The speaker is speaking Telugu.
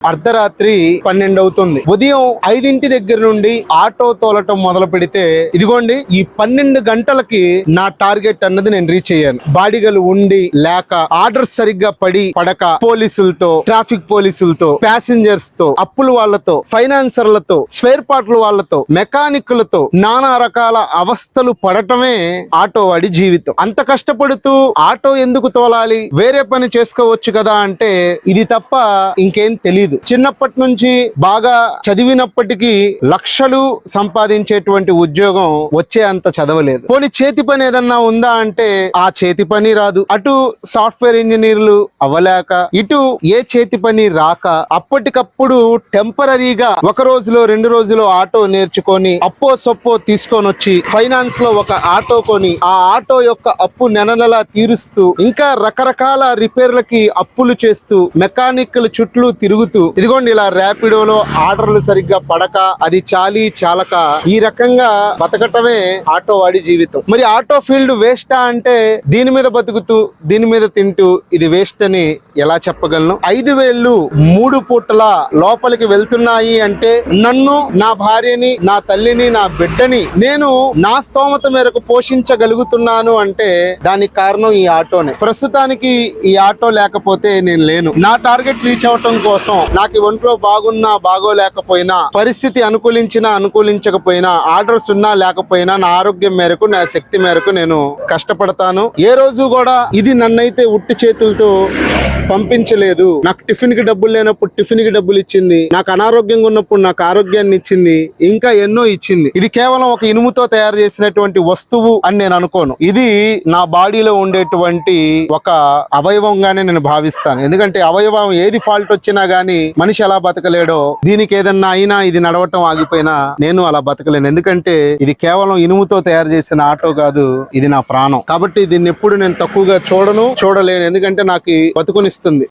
అర్ధరాత్రి పన్నెండు అవుతుంది ఉదయం ఐదింటి దగ్గర నుండి ఆటో తోలటం మొదలు పెడితే ఇదిగోండి ఈ పన్నెండు గంటలకి నా టార్గెట్ అన్నది నేను రీచ్ అయ్యాను. బాడిగలు ఉండి లేక ఆర్డర్ సరిగ్గా పడి పడక పోలీసులతో ట్రాఫిక్ పోలీసులతో ప్యాసింజర్స్తో అప్పుల వాళ్ళతో ఫైనాన్సర్లతో స్పేర్ పార్ట్ల వాళ్ళతో మెకానిక్లతో నానా రకాల అవస్థలు పడటమే ఆటో వాడి జీవితం. అంత కష్టపడుతూ ఆటో ఎందుకు తోలాలి? వేరే పని చేసుకోవచ్చు కదా అంటే ఇది తప్ప ఇంకేం తెలియదు చిన్నప్పటి నుంచి బాగా చదివినప్పటికీ లక్షలు సంపాదించేటువంటి ఉద్యోగం వచ్చే అంత చదవలేదు. పోనీ చేతి పని ఏదన్నా ఉందా అంటే ఆ చేతి పని రాదు. అటు సాఫ్ట్వేర్ ఇంజనీర్లు అవ్వలేక ఇటు ఏ చేతి పని రాక అప్పటికప్పుడు టెంపరీగా ఒక రోజులో రెండు రోజులో ఆటో నేర్చుకొని అప్పో సొప్పో తీసుకొని వచ్చి ఫైనాన్స్లో ఒక ఆటో కొని ఆ ఆటో యొక్క అప్పు నెల తీరుస్తూ ఇంకా రకరకాల రిపేర్లకి అప్పులు చేస్తూ మెకానిక్ల చుట్టూ తిరుగుతూ ఇదిగోండి ఇలా ర్యాపిడోలో ఆర్డర్లు సరిగ్గా పడక అది చాలి చాలక ఈ రకంగా బతకటమే ఆటో వాడి జీవితం. మరి ఆటో ఫీల్డ్ వేస్టా అంటే దీని మీద బతుకుతూ దీని మీద తింటూ ఇది వేస్ట్ అని ఎలా చెప్పగలను? ఐదు వేళ్ళు మూడు పూటల లోపలికి వెళ్తున్నాయి అంటే నన్ను నా భార్యని నా తల్లిని నా బిడ్డని నేను నా స్తోమత మేరకు పోషించగలుగుతున్నాను అంటే దానికి కారణం ఈ ఆటోనే. ప్రస్తుతానికి ఈ ఆటో లేకపోతే నేను లేను. నా టార్గెట్ రీచ్ అవటం కోసం నాకు ఒంట్లో బాగున్నా బాగోలేకపోయినా పరిస్థితి అనుకూలించినా అనుకూలించకపోయినా ఆర్డర్స్ ఉన్నా లేకపోయినా నా ఆరోగ్యం మేరకు నా శక్తి మేరకు నేను కష్టపడతాను. ఏ రోజు కూడా ఇది నన్నైతే ఉట్టి చేతులతో పంపించలేదు. నాకు టిఫిన్కి డబ్బులు లేనప్పుడు టిఫిన్కి డబ్బులు ఇచ్చింది. నాకు అనారోగ్యంగా ఉన్నప్పుడు నాకు ఆరోగ్యాన్ని ఇచ్చింది. ఇంకా ఎన్నో ఇచ్చింది. ఇది కేవలం ఒక ఇనుముతో తయారు చేసినటువంటి వస్తువు అని నేను అనుకోను. ఇది నా బాడీలో ఉండేటువంటి ఒక అవయవంగానే నేను భావిస్తాను. ఎందుకంటే అవయవం ఏది ఫాల్ట్ వచ్చినా గానీ మనిషి ఎలా బతకలేడో దీనికి ఏదన్నా అయినా ఇది నడవటం ఆగిపోయినా నేను అలా బతకలేను. ఎందుకంటే ఇది కేవలం ఇనుముతో తయారు చేసిన ఆటో కాదు ఇది నా ప్రాణం. కాబట్టి దీన్ని ఎప్పుడు నేను తక్కువగా చూడను చూడలేను. ఎందుకంటే నాకు బతుకునిస్తుంది.